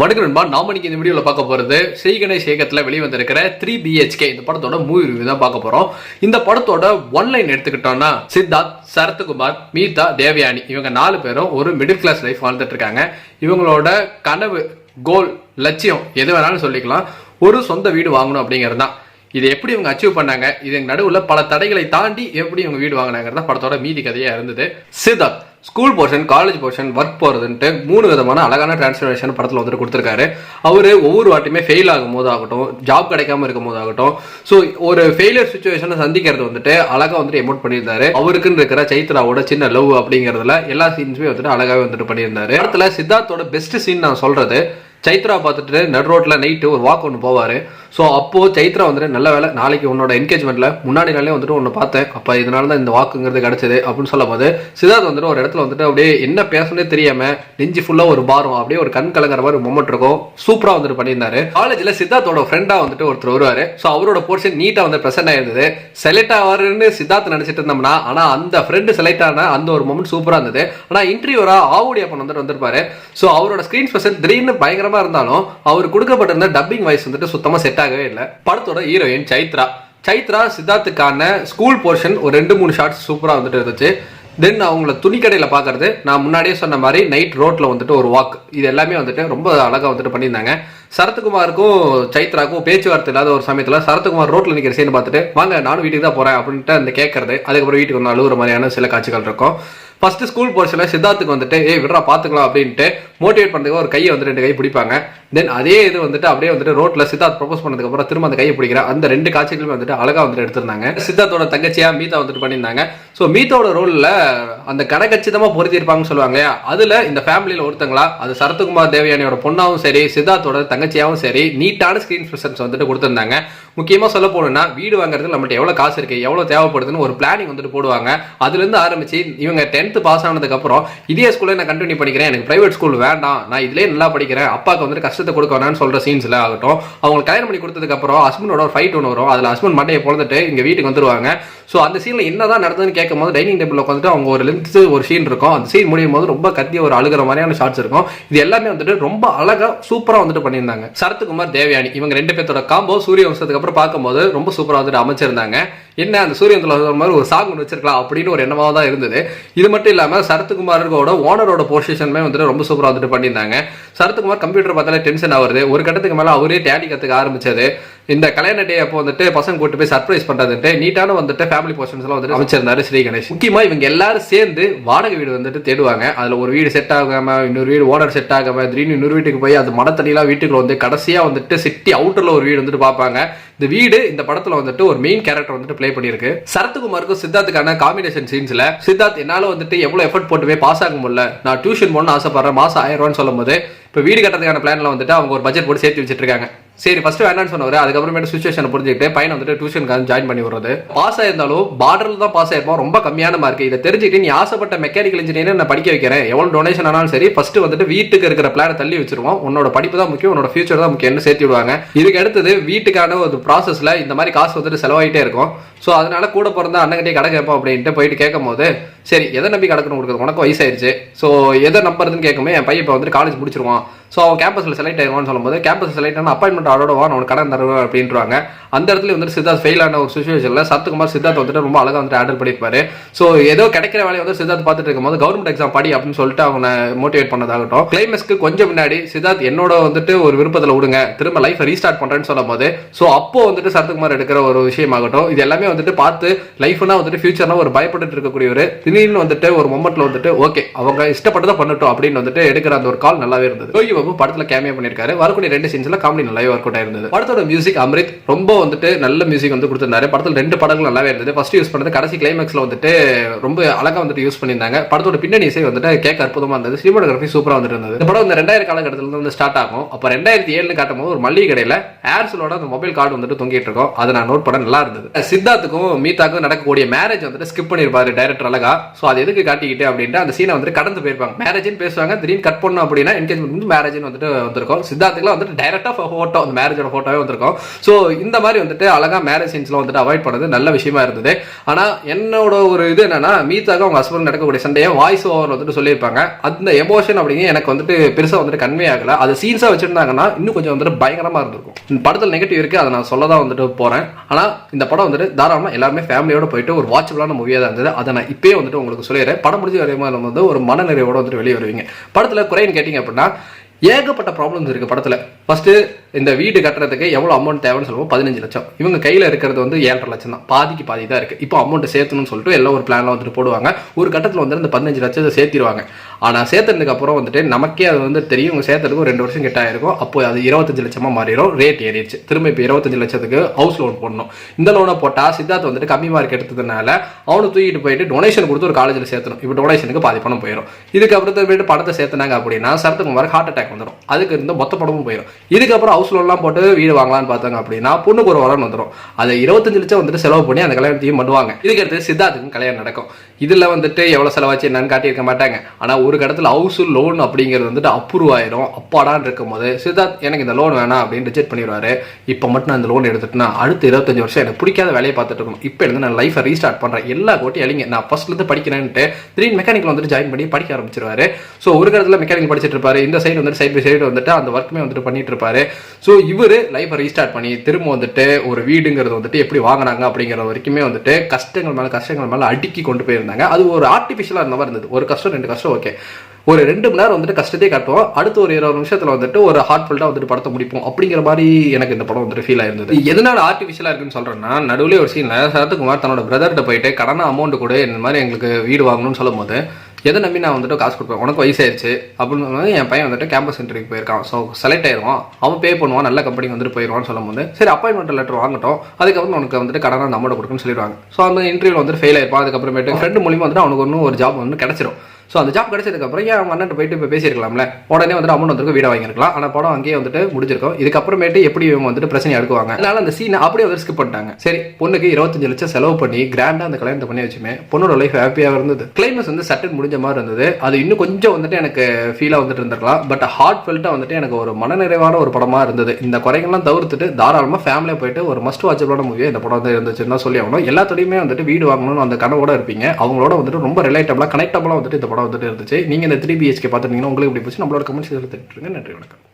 வணக்கம் நண்பா. நாம இன்னைக்கு இந்த வீடியோவில் பார்க்க போகிறது ஸ்ரீ கணேஷ் இயக்கத்துல வெளிவந்திருக்கிற த்ரீ பிஹெச்கே இந்த படத்தோட மூவி ரிவ்யூ தான் பார்க்க போகிறோம் இந்த படத்தோட ஒன் லைன் எடுத்துக்கிட்டோம்னா சித்தார்த் சரத்குமார் மீதா தேவயானி இவங்க நாலு பேரும் ஒரு மிடில் கிளாஸ் லைஃப் வாழ்ந்துட்டு இருக்காங்க. இவங்களோட கனவு கோல் லட்சியம் எது வேணாலும் சொல்லிக்கலாம். ஒரு சொந்த வீடு வாங்கணும் அப்படிங்கிறது தான். இது எப்படி இவங்க அச்சீவ் பண்ணாங்க? இது நடுவில் பல தடைகளை தாண்டி எப்படி இவங்க வீடு வாங்கினாங்கிறத படத்தோட மீதி கதையா இருந்தது. Siddharth school portion college portion work போகிறதுன்ட்டு மூணு விதமான அழகான டிரான்ஸ்ஃபர்மேஷன் படத்தில் வந்துட்டு கொடுத்துருக்காரு. அவர் ஒவ்வொரு வாட்டியுமே ஃபெயில் ஆகும் போது ஆகட்டும் ஜாப் கிடைக்காம இருக்கும் போது ஆகட்டும் ஸோ ஒரு ஃபெயிலியர் சுச்சுவேஷனை சந்திக்கிறது வந்துட்டு அழகாக வந்துட்டு எமோட் பண்ணியிருந்தாரு. அவருக்குன்னு இருக்கிற சைத்ராவோட சின்ன லவ் அப்படிங்கிறதுல எல்லா சீன்ஸுமே வந்துட்டு அழகாகவே வந்துட்டு பண்ணியிருந்தாரு. படத்தில் சித்தார்த்தோட பெஸ்ட் சீன் நான் சொல்கிறது சைத்ரா பார்த்துட்டு நடு ரோட்டில் நைட்டு ஒரு வாக் ஒன்று போவார். ஸோ அப்போது சைத்ரா வந்துட்டு நல்ல வேலை நாளைக்கு உன்னோட என்கேஜ்மெண்ட்டில் முன்னாடி நாளே வந்துட்டு ஒன்று பார்த்தேன். அப்போ இதனால தான் இந்த வாக்குங்கிறது கிடச்சிது அப்படின்னு சொல்லும் போது சித்தார்த் வந்துட்டு ஒரு இடத்துல வந்துட்டு அப்படியே என்ன பேசணும்னே தெரியாமல் நெஞ்சு ஃபுல்லாக ஒரு பாரம் அப்படியே ஒரு கண் கலங்குற மாதிரி மொமெண்ட் இருக்கும். சூப்பராக வந்துட்டு பண்ணியிருந்தாரு. காலேஜில் சித்தார்த்தோட ஃப்ரெண்டாக வந்துட்டு ஒருத்தர் வருவார். ஸோ அவரோட போர்ஷன் நீட்டாக வந்து ப்ரெசென்ட் ஆயிருந்தது. செலக்ட் ஆவாருன்னு சித்தார்த் நினச்சிட்டு இருந்தோம்னா ஆனால் அந்த ஃப்ரெண்டு செலக்ட் ஆன அந்த ஒரு மொமெண்ட் சூப்பராக இருந்தது. ஆனால் இன்டர்வியூராக ஆவுடி அப்பன் வந்துட்டு வந்திருப்பாரு. ஸோ அவரோட ஸ்க்ரீன் ஸ்பெஷல் திடீர்னு பயங்கரமா இருந்தாலும் அவர் கொடுக்கப்பட்டிருந்த டப்பிங் வாய்ஸ் வந்துட்டு சுத்தமா செட் ஆகவே இல்லை. படத்தோட ஹீரோயின் சைத்ரா. சைத்ரா சித்தார்த்துக்கான ஸ்கூல் போர்ஷன் ஒரு ரெண்டு மூணு ஷார்ட்ஸ் சூப்பரா வந்துட்டு இருந்துச்சு. தென் அவங்கள துணிக்கடையில் பார்க்கறது நான் முன்னாடியே சொன்ன மாதிரி நைட் ரோட்டில் வந்துட்டு ஒரு வாக் இது எல்லாமே வந்துட்டு ரொம்ப அழகாக வந்துட்டு பண்ணியிருந்தாங்க. சரத்குமாருக்கும் சைத்ராக்கும் பேச்சுவார்த்தை இல்லாத ஒரு சமயத்தில் சரத்குமார் ரோட்டில் நிற்கிற சீன் பார்த்துட்டு வாங்க நானும் வீட்டுக்கு தான் போகிறேன் அப்படின்ட்டு அந்த கேட்கறது அதுக்கப்புறம் வீட்டுக்கு வந்து அழுகுற மாதிரியான சில காட்சிகள் இருக்கும். ஃபர்ஸ்ட் ஸ்கூல் போர்ஷனில் சித்தார்த்துக்கு வந்துட்டு ஏ விடுறா பார்த்துக்கலாம் அப்படின்ட்டு மோட்டிவேட் பண்ணுறதுக்கு ஒரு கையை வந்து ரெண்டு கை பிடிப்பாங்க. தென் அதே இது வந்துட்டு அப்படியே வந்துட்டு ரோட்ல சித்தார்த் ப்ரொபோஸ் பண்ணதுக்கப்புறம் திரும்ப அந்த கையை பிடிக்கிற. அந்த ரெண்டு காட்சிகளுமே வந்துட்டு அழகா வந்துட்டு எடுத்திருந்தாங்க. சித்தார்த்தோட தங்கச்சியா மீதா வந்துட்டு பண்ணியிருந்தாங்க. ஸோ மீதாவோட ரோல்ல அந்த கனகச்சிதமா பொருத்திருப்பாங்கன்னு சொல்லுவாங்க இல்லையா? அதுல இந்த ஃபேமிலியில ஒருத்தங்களா அது சரத்குமார் தேவயானியோட பொண்ணாவும் சரி சித்தார்த்தோட தங்கச்சியாவும் சரி நீட்டான ஸ்கிரீன் பிரசன்ஸ் வந்துட்டு கொடுத்திருந்தாங்க. முக்கியமா சொல்ல போனோம்னா வீடு வாங்குறதுக்கு நம்மகிட்ட எவ்வளவு காசு இருக்கு எவ்வளவு தேவைப்படுதுன்னு ஒரு பிளானிங் வந்துட்டு போடுவாங்க. அதுல இருந்து ஆரம்பிச்சு இவங்க டென்த்து பாஸ் ஆனதுக்கு அப்புறம் இதே ஸ்கூல்ல நான் கண்டினியூ பண்ணிக்கிறேன். எனக்கு பிரைவேட் ஸ்கூல் வேண்டாம். நான் இதுலயே நல்லா படிக்கிறேன். அப்பாவுக்கு வந்துட்டு கஷ்டத்தை கொடுக்க வேணாம்னு சொல்ற சீன்ஸ்ல ஆகட்டும். அவங்க கல்யாணம் பண்ணி கொடுத்ததுக்கு அப்புறம் ஹஸ்பண்டோட ஒரு ஃபைட் ஒன்று வரும். அதுல ஹஸ்பண்ட் மண்டையை பிறந்துட்டு இங்க வீட்டுக்கு வந்துருவாங்க. ஸோ அந்த சீன்ல என்னதான் நடந்ததுன்னு கேட்கும் போது டைனிங் டேபிள் உட்காந்துட்டு அவங்க ஒரு லென்த் ஒரு சீன் இருக்கும். அந்த சீன் முடியும் போது ரொம்ப கத்தி ஒரு அழுகிற மாதிரியான ஷார்ட்ஸ் இருக்கும். இது எல்லாமே வந்துட்டு ரொம்ப அழகா சூப்பரா வந்துட்டு பண்ணியிருந்தாங்க. சரத்குமார் தேவயானி இவங்க ரெண்டு பேர்த்தோட காம்போ சூரிய வம்சத்துக்கு அப்புறம் பார்க்கும்போது ரொம்ப சூப்பரா வந்துட்டு அமைச்சிருந்தாங்க. என்ன அந்த சூரியன் ஒரு மாதிரி ஒரு சாங் ஒன்று வச்சிருக்கலாம் அப்படின்னு ஒரு எண்ணமாக தான் இருந்தது. இது மட்டும் இல்லாமல் சரத்குமாரோட ஓனரோட பொசிஷனுமே வந்துட்டு ரொம்ப சூப்பராக வந்துட்டு பண்ணியிருந்தாங்க. சரத்குமார் கம்ப்யூட்டர் பார்த்தாலே டென்ஷன் ஆகுது ஒரு கட்டத்துக்கு மேலே அவரே டேடி கற்றுக்க ஆரம்பிச்சது. இந்த கல்யாண டே அப்போ வந்துட்டு பசங்க கூட்டு போய் சர்ப்ரைஸ் பண்றதுட்டு நீட்டான வந்துட்டு ஃபேமிலி போர்ஷன்ஸ் எல்லாம் வந்துட்டு அமைச்சிருந்தாரு ஸ்ரீ கணேஷ் முக்கியமா இவங்க எல்லாரும் சேர்ந்து வாடகை வீடு வந்துட்டு தேடுவாங்க. அதுல ஒரு வீடு செட் ஆகாம இன்னொரு வீடு ஓனர் செட் ஆகாம திடீர்னு இன்னொரு வீட்டுக்கு போய் அது மடத்தடியெல்லாம் வீட்டுக்குள்ள வந்து கடைசியா வந்துட்டு சிட்டி அவுட்டர்ல ஒரு வீடு வந்துட்டு பார்ப்பாங்க. இந்த வீடு இந்த படத்துல வந்துட்டு ஒரு மெயின் கேரக்டர் வந்துட்டு ப்ளே பண்ணியிருக்கு. சரத்குமாருக்கும் சித்தார்த்துக்கான காம்பினேஷன் சீன்ஸ்ல சித்தார்த் என்னால வந்துட்டு எவ்வளவு எஃபர்ட் போட்டுமே பாஸ் ஆக முடியல. நான் டியூஷன் போகணும்னு ஆசைப்படுறேன் மாசம் ஆயிரம் ரூபான்னு சொல்லும் போது இப்போ வீடு கட்டுறதுக்கான பிளான்ல வந்துட்டு அவங்க ஒரு பட்ஜெட் போட்டு சேர்த்து வச்சிட்டு இருக்காங்க சரி ஃபர்ஸ்ட் வேணாம்னு சொன்னவர் அதுக்கப்புறமேட்டு சுச்சுவேஷன் புரிஞ்சுக்கிட்டு பையன் வந்துட்டு டியூஷனுக்கு ஜாயின் பண்ணி விடுறது. பாஸ் ஆயிருந்தாலும் பார்டர்ல தான் பாஸ் ஆயிருப்போம் ரொம்ப கம்மியான மார்க் இதை தெரிஞ்சுட்டு நீ ஆசைப்பட்ட மெக்கானிக்கல் இன்ஜினியர் நான் படிக்க வைக்கிறேன். எவ்வளவு டொனேஷன் ஆனாலும் சரி ஃபர்ஸ்ட் வந்துட்டு வீட்டுக்கு இருக்கிற பிளானை தள்ளி வச்சிருவோம். உன்னோட படிப்பு தான் முக்கியம் உன்னோட ஃபியூச்சர் தான் முக்கியம்னு சேர்த்து விடுவாங்க. இதுக்கு அடுத்தது வீட்டுக்கான ஒரு ப்ராசஸில் இந்த மாதிரி காசு வந்துட்டு செலவாகிட்டே இருக்கும். ஸோ அதனால கூட பிறந்த அண்ணன்கிட்டே கடை கேட்போம் அப்படின்ட்டு போயிட்டு கேட்கும் போது சரி எதை நம்பி கடக்கணும் கொடுக்குறது உனக்கு வயசாயிருச்சு. ஸோ எதை நம்புறதுன்னு கேட்குமே என் பையன் இப்போ வந்துட்டு காலேஜ் முடிச்சிருவான். ஸோ அவன் கேம்பஸில் செலக்ட் ஆயிடுவான்னு சொல்லும்போது கேம்பஸ் செலக்ட் ஆனால் அப்பாயின்மெண்ட் ஆடோட வா அவனுக்கு உனக்கு கடன் தருவேன் அப்படின்றாங்க. அந்த இடத்துல வந்துட்டு சித்தார்த் ஃபெயில் ஆன ஒரு சுச்சுவேஷனில் சத்துக்குமார் சித்தார்த் வந்துட்டு ரொம்ப அழகாக வந்துட்டு ஆர்டர் பண்ணியிருப்பாரு. ஸோ ஏதோ கிடைக்கிற வேலையை வந்து சித்தார்த் பார்த்துட்டு இருக்கும்போது கவர்மெண்ட் எக்ஸாம் படி அப்படின்னு சொல்லிட்டு அவனை மோட்டிவேட் பண்ணதாகட்டும். கிளைமேஸ்க்கு கொஞ்சம் முன்னாடி சித்தார்த் என்னோட வந்துட்டு ஒரு விருப்பத்தில் விடுங்க திரும்ப லைஃப் ரீஸ்டார்ட் பண்ணுறேன்னு சொல்லும் போது ஸோ அப்போ வந்துட்டு சரத்குமார் எடுக்கிற ஒரு விஷயமாகட்டும் இது எல்லாமே வந்துட்டு பார்த்து லைஃப்னா வந்துட்டு ஃபியூச்சர்னா ஒரு பயப்பட்டு இருக்கக்கூடிய ஒரு திடீர்னு வந்துட்டு ஒரு மொமெண்ட்ல வந்துட்டு ஓகே அவங்க இஷ்டப்பட்டதை பண்ணட்டும் அப்படின்னு வந்துட்டு எடுக்கிற அந்த ஒரு கால் நல்லாவே இருந்தது. யோகி பாபு படத்துல கேமியா பண்ணிருக்காரு வரக்கூடிய ரெண்டு சீன்ஸ்ல காமெடி நல்லாவே ஒர்க் அவுட் ஆயிருந்தது. படத்தோட மியூசிக் அம்ரித் ரொம்ப வந்துட்டு நல்ல மியூசிக் வந்து கொடுத்திருந்தாரு. படத்துல ரெண்டு படங்கள் நல்லாவே இருந்தது. ஃபர்ஸ்ட் யூஸ் பண்ணது கடைசி கிளைமேக்ஸ்ல வந்துட்டு ரொம்ப அழகா வந்துட்டு யூஸ் பண்ணியிருந்தாங்க. படத்தோட பின்னணி இசை வந்துட்டு கேட்க அற்புதமா இருந்தது. சினிமாட்டோகிராஃபி சூப்பரா வந்துட்டு இருந்தது. இந்த படம் இந்த ரெண்டாயிரம் காலகட்டத்தில் இருந்து வந்து ஸ்டார்ட் ஆகும். அப்ப ரெண்டாயிரத்தி ஏழு காட்டும் போது ஒரு மல்லிகை கடையில ஏர்சலோட அந்த மொபைல் கார்டு வந்துட்டு தொங்கிட்டு இருக்கோம். அதை நான் நோட் பண்ண நல்லா இருந்தது. சித்தார்த்துக்கும் மீதாக்கும் நடக்கக்கூடிய மேரேஜ் வந்துட்டு ஸ்கிப் பண்ணிருப்பாரு டைரக்டர் அழகா. ஸோ அது எதுக்கு காட்டிக்கிட்டு அப்படின்ட்டு அந்த சீனை வந்துட்டு கடந்து போயிருப்பாங்க. மேரேஜ்னு பேசுவாங்க. திடீர்னு கட் பண்ணோம் அப்படின்னா என்கேஜ்மெண்ட் வந்து மேரேஜ் மேரேஜ்னு வந்துட்டு வந்திருக்கும். சித்தார்த்துக்குலாம் வந்துட்டு டைரக்டாக ஃபோட்டோ அந்த மேரேஜோட ஃபோட்டோவே வந்திருக்கும். ஸோ இந்த மாதிரி வந்துட்டு அழகா மேரேஜ் சீன்ஸ்லாம் வந்துட்டு அவாய்ட் பண்ணது நல்ல விஷயமா இருந்தது. ஆனால் என்னோட ஒரு இது என்னன்னா மீத்தாக அவங்க ஹஸ்பண்ட் நடக்கக்கூடிய சண்டையை வாய்ஸ் ஓவர் வந்துட்டு சொல்லியிருப்பாங்க. அந்த எமோஷன் அப்படிங்க எனக்கு வந்துட்டு பெருசாக வந்துட்டு கன்வே ஆகல. அது சீன்ஸாக வச்சிருந்தாங்கன்னா இன்னும் கொஞ்சம் வந்துட்டு பயங்கரமாக இருந்திருக்கும். இந்த படத்தில் நெகட்டிவ் இருக்கு அதை நான் சொல்ல தான் வந்துட்டு போறேன். ஆனால் இந்த படம் வந்துட்டு தாராளமாக எல்லாருமே ஃபேமிலியோட போயிட்டு ஒரு வாட்சபிளான மூவியாக தான் இருந்தது. அதை நான் இப்பயே வந்துட்டு உங்களுக்கு சொல்லிடுறேன். படம் முடிஞ்ச வரையுமா நம்ம வந்து ஒரு மனநிறைவோடு வந்துட்டு வெளியே வருவீங்க. படத்தில் குறைன்னு கேட்டிங்க அப்படின்னா ஏகப்பட்ட ப்ராப்ளம்ஸ் இருக்குது படத்தில். ஃபஸ்ட்டு இந்த வீடு கட்டுறதுக்கு எவ்வளோ அமௌண்ட் தேவைன்னு சொல்லுவோம் பதினஞ்சு லட்சம். இவங்க கையில் இருக்கிறது வந்து ஏழரை லட்சம் தான். பாதிக்கு பாதி தான் இருக்குது இப்போ அமௌண்ட்டு சேர்த்தணும்னு சொல்லிட்டு எல்லாம் ஒரு பிளான்ல வந்துட்டு போடுவாங்க. ஒரு கட்டத்தில் வந்து இந்த பதினஞ்சு லட்சத்தை சேர்த்திடுவாங்க ஆனால் சேர்த்ததுக்கப்புறம் வந்துட்டு நமக்கே அது வந்து தெரியும். இவங்க சேர்த்ததுக்கு ரெண்டு வருஷம் கிட்ட ஆயிருக்கும். அப்போ அது இருபத்தஞ்சு லட்சமாக மாறிடும். ரேட் ஏறிடுச்சு. திரும்ப இப்போ இருபத்தஞ்சு லட்சத்துக்கு ஹவுஸ் லோன் போடணும். இந்த லோனை போட்டால் சித்தார்த் வந்துட்டு கம்மி மார்க் எடுத்ததுனால அவனை தூக்கிட்டு போயிட்டு டொனேஷன் கொடுத்து ஒரு காலேஜில் சேர்த்தணும். இப்போ டொனேஷனுக்கு பாதி பணம் போயிடும் இதுக்கப்புறம் போயிட்டு பணத்தை சேர்த்தனாங்க அப்படின்னா சரத்குமார் ஹார்ட் அட்டாக் வந்துடும். அதுக்கு இருந்த மொத்த படமும் போயிடும் இதுக்கப்புறம் ஹவுஸ் லோன்லாம் போட்டு வீடு வாங்கலாம்னு பார்த்தாங்க அப்படின்னா பொண்ணுக்கு ஒரு வரன் வந்துடும் அதை இருபத்தஞ்சு லட்சம் வந்துட்டு செலவு பண்ணி அந்த கல்யாணத்தையும் பண்ணுவாங்க. இதுக்கு அடுத்து சித்தார்த்துக்கு கல்யாணம் நடக்கும். இதில் வந்துட்டு எவ்வளோ செலவாச்சு என்னன்னு காட்டியிருக்க மாட்டாங்க. ஆனால் ஒரு கடத்தில் ஹவுஸ் லோன் அப்படிங்கிறது வந்துட்டு அப்ரூவ் ஆயிரும். அப்பாடான்னு இருக்கும் போது சித்தார்த் எனக்கு இந்த லோன் வேணாம் அப்படின்னு ரிஜெக்ட் பண்ணிடுவாரு. இப்போ மட்டும் நான் இந்த லோன் எடுத்துட்டுனா அடுத்து இருபத்தஞ்சு வருஷம் எனக்கு பிடிக்காத வேலையை பார்த்துட்டு இருக்கணும். இப்போ இருந்து நான் லைஃபை ரீஸ்டார்ட் பண்ணுறேன் எல்லா கோட்டி அழிங்க. நான் ஃபர்ஸ்ட்லேருந்து படிக்கிறேன்ட்டு திடீர்னு மெக்கானிக்கல் வந்துட்டு ஜாயின் பண்ணி படிக்க ஆரம்பிச்சிருவாரு. ஸோ ஒரு கடத்தில் மெக்கானிக்கல் படிச்சுட்டு இருப்பாரு. இந்த சைடு வந்துட்டு சைடு பை சைடு வந்துட்டு அந்த ஒர்க்குமே வந்துட்டு பண்ணிட்டு இருப்பாரு. ஸோ இவர் லைஃப்பை ரீஸ்டார்ட் பண்ணி திரும்ப வந்துட்டு ஒரு வீடுங்கிறது வந்துட்டு எப்படி வாங்கினாங்க அப்படிங்கிற வரைக்குமே வந்துட்டு கஷ்டங்கள் மேலே கஷ்டங்கள் மேலே அடுக்கி கொண்டு போயிருந்தாங்க. அது ஒரு ஆர்டிஃபிஷியலாக இருந்த மாதிரி இருந்தது. ஒரு கஷ்டம் ரெண்டு கஷ்டம் ஓகே ஒரு ரெண்டு மணி நேரம் வந்துட்டு கஷ்டத்தையே காட்டுவோம். அடுத்த ஒரு இருபது நிமிஷத்துல வந்துட்டு ஒரு ஹார்ட்ஃபுல்ட்டா வந்துட்டு படத்தை முடிப்போம். அப்படிங்கிற மாதிரி எனக்கு இந்த படம் வந்துட்டு ஃபீல் ஆயிருந்தது. எதனால ஆர்டிஃபிஷியலா இருக்குன்னு சொல்றேன்னா நடுவில் ஒரு சீன்ல சரத்குமார் தன்னோட பிரதர்கிட்ட போயிட்டு கடன அமௌண்ட் கூட இந்த மாதிரி எங்களுக்கு வீடு வாங்கணும்னு சொல்லும் போது எதை நம்பி நான் வந்துட்டு காசு கொடுப்பேன்? உனக்கு வயசாயிருச்சு அப்படின்னு என் பையன் வந்துட்டு கேம்பஸ் இன்டர்வியூ போயிருக்கான். ஸோ செலக்ட் ஆயிருவான். அவன் பே பண்ணுவான். நல்ல கம்பெனி வந்துட்டு போயிடுவான்னு சொல்லும் போது சரி அப்பாயின்மெண்ட் லெட்டர் வாங்கட்டும். அதுக்கப்புறம் உனக்கு வந்துட்டு கடனை அந்த அமௌண்ட் கொடுக்குன்னு சொல்லிடுவாங்க. ஸோ அந்த இன்டர்வியூவில் வந்துட்டு ஃபெயில் ஆயிருப்பான். அதுக்கப்புறமேட்டு ஃப்ரெண்டு மூலியமாக வந்துட்டு அவனுக்கு ஒன்றும் ஒரு ஜாப் வந்து கிடச்சிரும். ஸோ அந்த ஜாப் கிடைச்சதுக்கப்புறம் ஏன் அவன் அண்ணன் போயிட்டு இப்போ பேசியிருக்கலாம்ல? உடனே வந்துட்டு அமௌண்ட் வந்துருக்கு வீடை வாங்கியிருக்கலாம். ஆனால் படம் அங்கேயே வந்துட்டு முடிஞ்சிருக்கும். இதுக்கப்புறமேட்டு எப்படி இவங்க வந்துட்டு பிரச்சனை எடுக்குவாங்க அதனால அந்த சீனை அப்படியே வந்து ஸ்கிப் பண்ணிட்டாங்க. சரி பொண்ணுக்கு இருபத்தஞ்சு லட்சம் செலவு பண்ணி கிராண்டாக அந்த கல்யாணத்தை பண்ணி வச்சுமே பொண்ணோட லைஃப் ஹாப்பியாக இருந்தது. கிளைமஸ் வந்து சட்டன் முடிஞ்ச மாதிரி இருந்தது. அது இன்னும் கொஞ்சம் வந்துட்டு எனக்கு ஃபீலாக வந்துட்டு இருந்திருக்கலாம். பட் ஹார்ட் ஃபெல்ட்டாக வந்துட்டு எனக்கு ஒரு மனநிறைவான ஒரு படமாக இருந்தது. இந்த குறைகள்லாம் தவிர்த்துட்டு தாராளமாக ஃபேமிலியாக போயிட்டு ஒரு மஸ்ட் வாட்சபிளான மூவியாக இந்த படம் வந்து இருந்துச்சுன்னு சொல்லி ஆகணும். எல்லாத்துலேயுமே வந்துட்டு வீடு வாங்கணும்னு அந்த கனவோட இருப்பீங்க. அவங்களோட வந்துட்டு ரொம்ப ரிலேட்டபிளாக கனெக்டபிளாக வந்துட்டு இந்த படம் வந்துட்டு இருந்துச்சு. நீங்கள் இந்த த்ரீ பிஹெச்கே பார்த்துருந்தீங்கன்னா உங்களுக்கு எப்படி போச்சு? நம்மளோட கமெண்ட்ஸ் இதில் நன்றி வணக்கம்.